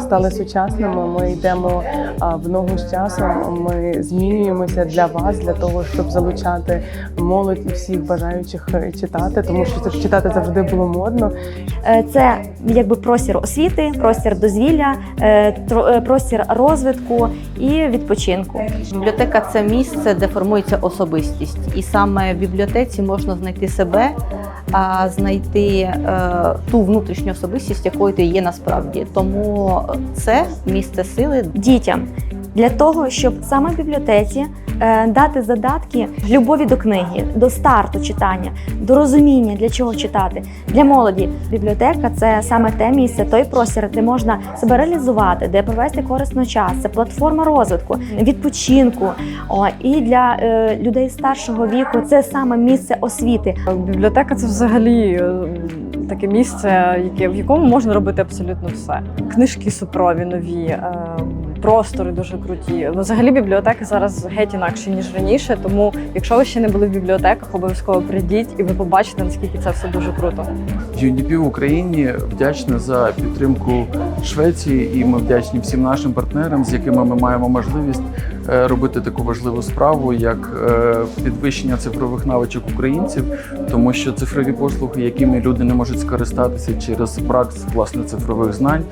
стали сучасними. Ми йдемо в ногу з часом. Ми змінюємося для вас, для того, щоб залучати молодь і всіх бажаючих е, читати, тому що це читати завжди було модно. Е, Це якби простір освіти, простір дозвілля, е, простір розвитку і відпочинку. Бібліотека це місце, де формується особистість, і саме в бібліотеці можна знайти себе, а знайти е, ту внутрішню особистість, якою ти є насправді. Тому це місце сили дітям для того, щоб саме в бібліотеці дати задатки любові до книги, до старту читання, до розуміння, для чого читати. Для молоді бібліотека це саме те місце, той простір, де можна себе реалізувати, де провести корисно час. Це платформа розвитку, відпочинку. О, і для е, людей старшого віку це саме місце освіти. Бібліотека це взагалі е, таке місце, яке, в якому можна робити абсолютно все. Книжки супрові, нові, е, простори дуже круті. Взагалі бібліотеки зараз геть інакші, ніж раніше. Тому, якщо ви ще не були в бібліотеках, обов'язково прийдіть і ви побачите, наскільки це все дуже круто. UNDP в Україні вдячна за підтримку Швеції, і ми вдячні всім нашим партнерам, з якими ми маємо можливість робити таку важливу справу, як е, підвищення цифрових навичок українців, тому що цифрові послуги, якими люди не можуть скористатися через брак власне цифрових знань,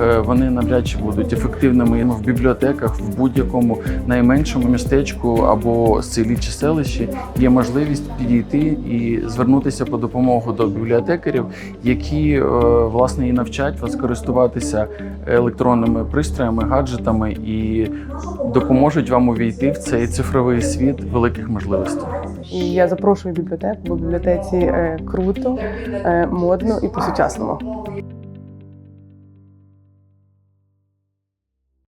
е, вони навряд чи будуть ефективними в бібліотеках в будь-якому найменшому містечку або селі чи селищі є можливість підійти і звернутися по допомогу до бібліотекарів, які е, власне і навчать вас користуватися електронними пристроями, гаджетами і допоможуть вам увійти в цей цифровий світ великих можливостей. Я запрошую бібліотеку, бо в бібліотеці е, круто, е, модно і по-сучасному.